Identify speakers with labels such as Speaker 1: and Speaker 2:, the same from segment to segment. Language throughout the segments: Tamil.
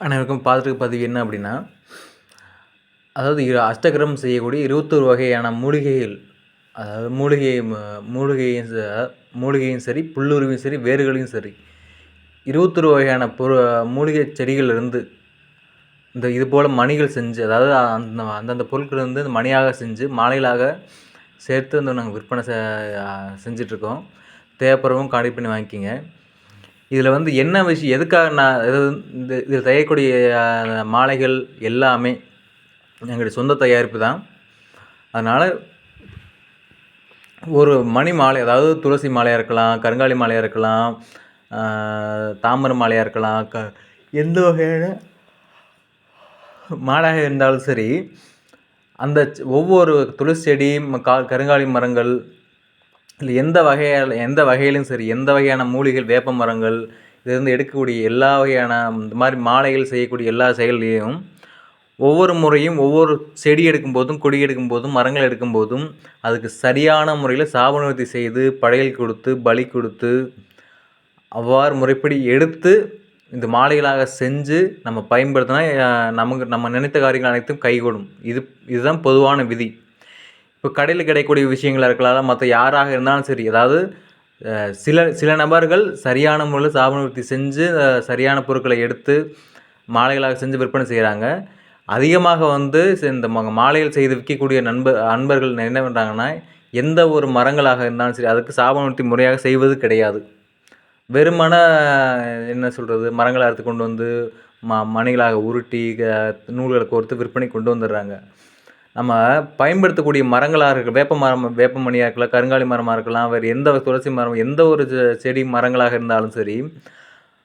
Speaker 1: அனைவருக்கும் பார்த்துட்டு பதிவு என்ன அப்படின்னா அதாவது இரு அஷ்டகிரம் செய்யக்கூடிய இருபத்தொரு வகையான மூலிகைகள் அதாவது மூலிகை மூலிகையும் மூலிகையும் சரி புல்லுருவியும் சரி வேர்களையும் சரி இருபத்தொரு வகையான பொரு மூலிகை செடிகளிலிருந்து இந்த இது போல் மணிகள் செஞ்சு அதாவது அந்த அந்தந்த பொருட்கள் வந்து இந்த மணியாக செஞ்சு மாலைகளாக சேர்த்து வந்து நாங்கள் விற்பனை செ செஞ்சிட்ருக்கோம். தேவைப்படுறவங்க கான்டெக்ட் பண்ணி வாங்கிக்கிங்க. இதில் வந்து என்ன விஷயம் எதுக்காக நான் இது இந்த இதில் செய்யக்கூடிய மாலைகள் எல்லாமே எங்களுடைய சொந்த தயாரிப்பு தான். அதனால் ஒரு மணி மாலை அதாவது துளசி மாலையாக இருக்கலாம் கருங்காலி மாலையாக இருக்கலாம் தாமரை மாலையாக இருக்கலாம் க எந்த வகையான மாலையாக இருந்தாலும் சரி அந்த ஒவ்வொரு துளசி செடி ம- கா கருங்காலி மரங்கள் இல்லை எந்த வகையால் எந்த வகையிலும் சரி எந்த வகையான மூலிகைகள் வேப்ப மரங்கள் இதிலிருந்து எடுக்கக்கூடிய எல்லா வகையான இந்த மாதிரி மாலைகள் செய்யக்கூடிய எல்லா செயல்லையும் ஒவ்வொரு முறையும் ஒவ்வொரு செடி எடுக்கும்போதும் கொடி எடுக்கும்போதும் மரங்கள் எடுக்கும்போதும் அதுக்கு சரியான முறையில் சாபநிவர்த்தி செய்து படையல் கொடுத்து பலி கொடுத்து அவ்வாறு முறைப்படி எடுத்து இந்த மாலைகளாக செஞ்சு நம்ம பயன்படுத்தினா நமக்கு நம்ம நினைத்த காரியங்கள் அனைத்தும் கைகூடும். இது இதுதான் பொதுவான விதி. இப்போ கடையில் கிடைக்கக்கூடிய விஷயங்களாக இருக்கலாம் மற்ற யாராக இருந்தாலும் சரி அதாவது சில சில நபர்கள் சரியான முறையில் சாபநிவர்த்தி செஞ்சு சரியான பொருட்களை எடுத்து மாலைகளாக செஞ்சு விற்பனை செய்கிறாங்க அதிகமாக வந்து இந்த மாலைகள் செய்து விற்கக்கூடிய நண்பர் அன்பர்கள் என்ன பண்ணுறாங்கன்னா எந்த ஒரு மரங்களாக இருந்தாலும் சரி அதுக்கு சாபநிவர்த்தி முறையாக செய்வது கிடையாது. வெறுமன என்ன சொல்கிறது மரங்களை அறுத்து கொண்டு வந்து ம மணிகளாக உருட்டி க- நூல்களை கோர்த்து விற்பனை கொண்டு வந்துடுறாங்க. நம்ம பயன்படுத்தக்கூடிய மரங்களாக இருக்க வேப்ப மரம் வேப்பமணியாக இருக்கலாம் கருங்காலி மரமாக இருக்கலாம் வேறு எந்த துளசி மரம் எந்த ஒரு செடி மரங்களாக இருந்தாலும் சரி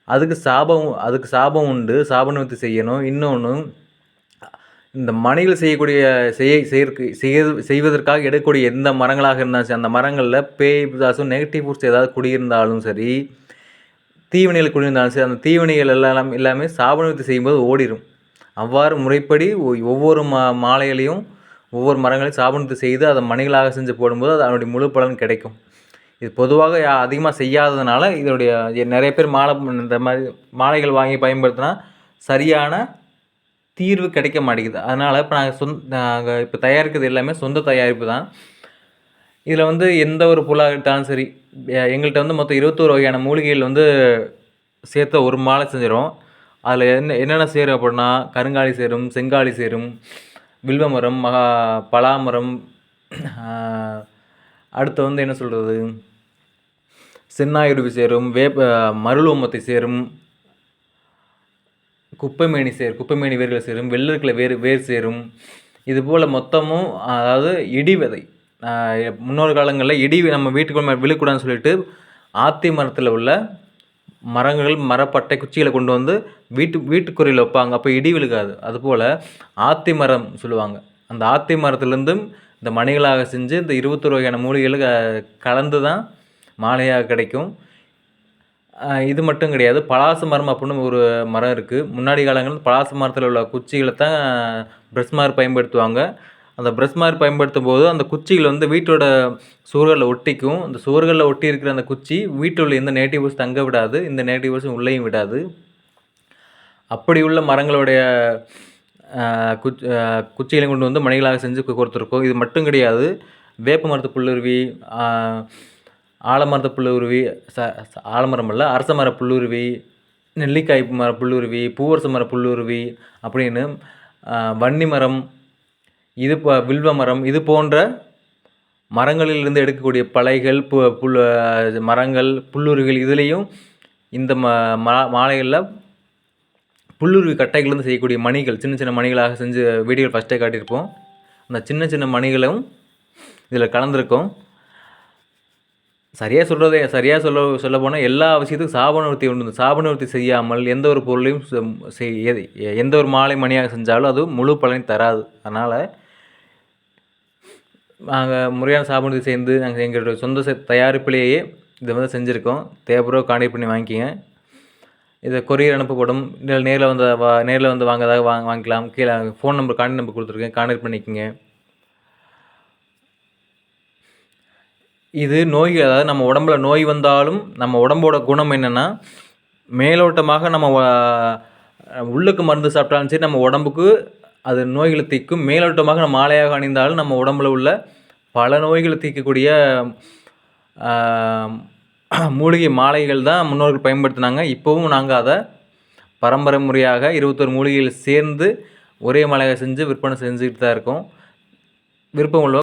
Speaker 1: அதுக்கு சாபம் அதுக்கு சாபம் உண்டு சாப செய்யணும். இன்னொன்று இந்த மணிகள் செய்யக்கூடிய செய்ய செய்யறக்கு செய்ய செய்வதற்காக எடுக்கக்கூடிய எந்த மரங்களாக இருந்தாலும் சரி அந்த மரங்களில் பேய் பிசாசும் நெகட்டிவ் ஃபுட்ஸ் ஏதாவது குடியிருந்தாலும் சரி தீவினைகள் குடியிருந்தாலும் சரி அந்த தீவினைகள் எல்லாம் எல்லாமே சாபநிவர்த்தி செய்யும்போது ஓடிடும் அவ்வாறு முறைப்படி ஒ- ஒவ்வொரு மா மாலைகளையும் ஒவ்வொரு மரங்களையும் சாபனத்தை செய்து அதை மணிகளாக செஞ்சு போடும்போது அது அதனுடைய முழு பலன் கிடைக்கும். இது பொதுவாக அதிகமாக செய்யாததுனால இதனுடைய நிறைய பேர் மாலை இந்த மாதிரி மாலைகள் வாங்கி பயன்படுத்தினா சரியான தீர்வு கிடைக்க மாட்டேங்குது. அதனால் இப்போ நாங்கள் சொந்த நாங்கள் இப்போ தயாரிக்கிறது எல்லாமே சொந்த தயாரிப்பு தான். இதில் வந்து எந்த ஒரு பொருளாக எடுத்தாலும் சரி எங்கள்கிட்ட வந்து மொத்தம் இருபத்தோரு வகையான மூலிகைகள் வந்து சேர்த்த ஒரு மாலை செஞ்சிடும் அதில் என்ன என்னென்ன சேரும் அப்படின்னா கருங்காலி சேரும் செங்காலி சேரும் வில்வ மரம் மகா பலாமரம் அடுத்து வந்து என்ன சொல்கிறது சென்னாயுருவி சேரும் வேப்ப மருளோமத்தை சேரும் குப்பைமேனி சேர் குப்பைமேனி வேர்களை சேரும் வெள்ளர்களை வேர் வேர் சேரும். இது போல் மொத்தமும் அதாவது இடி விதை. முன்னோர் முன்னொரு காலங்களில் இடி நம்ம வீட்டுக்குள்ள விழுக்கூடாதுன்னு சொல்லிட்டு ஆத்தி மரத்தில் உள்ள மரங்கள் மரப்பட்டை குச்சிகளை கொண்டு வந்து வீட்டு வீட்டுக்குறையில் வைப்பாங்க. அப்போ இடி விழுகாது. அதுபோல் ஆத்தி மரம் சொல்லுவாங்க. அந்த ஆத்தி மரத்துலேருந்தும் இந்த மணிகளாக செஞ்சு இந்த இருபத்தொரு வகையான மூலிகைகள் க- கலந்து தான் மாலையாக கிடைக்கும். இது மட்டும் கிடையாது. பலாசு மரம் அப்படின்னு ஒரு மரம் இருக்குது முன்னாடி காலங்களில் பலாசு மரத்தில் உள்ள குச்சிகளை தான் ப்ரெஷ் மாதிரி பயன்படுத்துவாங்க. அந்த ப்ரெஷ் மாதிரி பயன்படுத்தும் போது அந்த குச்சிகள் வந்து வீட்டோட சுவர்களில் ஒட்டிக்கும். அந்த சுவர்களில் ஒட்டி இருக்கிற அந்த குச்சி வீட்டில் உள்ள எந்த நேட்டிவ்ஸ் தங்க விடாது இந்த நேட்டிவ்ஸும் உள்ளேயும் விடாது. அப்படி உள்ள மரங்களுடைய குச்சி குச் கொண்டு வந்து மணிகளாக செஞ்சு கொடுத்துருக்கோம். இது மட்டும் கிடையாது. வேப்ப மரத்து புல்லுருவி ஆலமரத்து புல்லுருவி ச ஆலமரம் இல்லை அரச மர புல்லுருவி நெல்லிக்காய் மர புல்லுருவி பூவரச மர புல்லுருவி அப்படின்னு வன்னி மரம் இது ப வில்வ மரம் இது போன்ற மரங்களிலிருந்து எடுக்கக்கூடிய பலைகள் பு புல் மரங்கள் புல்லுருவிகள் இதுலேயும் இந்த ம மா மாலைகளில் புல்லுருவி கட்டைகள்லேருந்து செய்யக்கூடிய மணிகள் சின்ன சின்ன மணிகளாக செஞ்சு வீடியோ ஃபஸ்ட்டே காட்டியிருப்போம். அந்த சின்ன சின்ன மணிகளும் இதில் கலந்துருக்கும். சரியாக சொல்கிறதே சரியாக சொல்ல சொல்ல போனால் எல்லா விஷயத்துக்கும் சாபநிவர்த்தி உண்டு. சாபநிவர்த்தி செய்யாமல் எந்த ஒரு பொருளையும் செ- செய் எது- எந்த ஒரு மாலை மணியாக செஞ்சாலும் அது முழு பலனை தராது. அதனால் நாங்கள் முறையான சாபநிவர்த்தி சேர்ந்து நாங்கள் எங்களுடைய சொந்த தயாரிப்புலேயே தயாரிப்பிலேயே இதை வந்து செஞ்சுருக்கோம். தேவைப்படுற கான்டெக்ட் பண்ணி வாங்கிக்கிங்க. இதை கொரியர் அனுப்பப்படும். இல்லை நேரில் வந்து வா நேரில் வந்து வாங்கதாக வாங்க வாங்கிக்கலாம். கீழே ஃபோன் நம்பர் கான்டெக்ட் நம்பர் கொடுத்துருக்கேன். கான்டெக்ட் பண்ணிக்கோங்க இது நோய் அதாவது நம்ம உடம்புல நோய் வந்தாலும் நம்ம உடம்போட குணம் என்னென்னா மேலோட்டமாக நம்ம உள்ளுக்கு மருந்து சாப்பிட்டாலும் சரி நம்ம உடம்புக்கு அது நோய்களை தீர்க்கும் மேலோட்டமாக நம்ம மாலையாக அணிந்தாலும் நம்ம உடம்புல உள்ள பல நோய்களை தீர்க்கக்கூடிய மூலிகை மாலைகள் தான் முன்னோர்கள் பயன்படுத்தினாங்க. இப்போவும் நாங்கள் அதை பரம்பரை முறையாக இருபத்தொரு மூலிகைகள் சேர்ந்து ஒரே மாலையாக செஞ்சு விற்பனை செஞ்சுக்கிட்டு தான் இருக்கோம். விருப்பம் உள்ள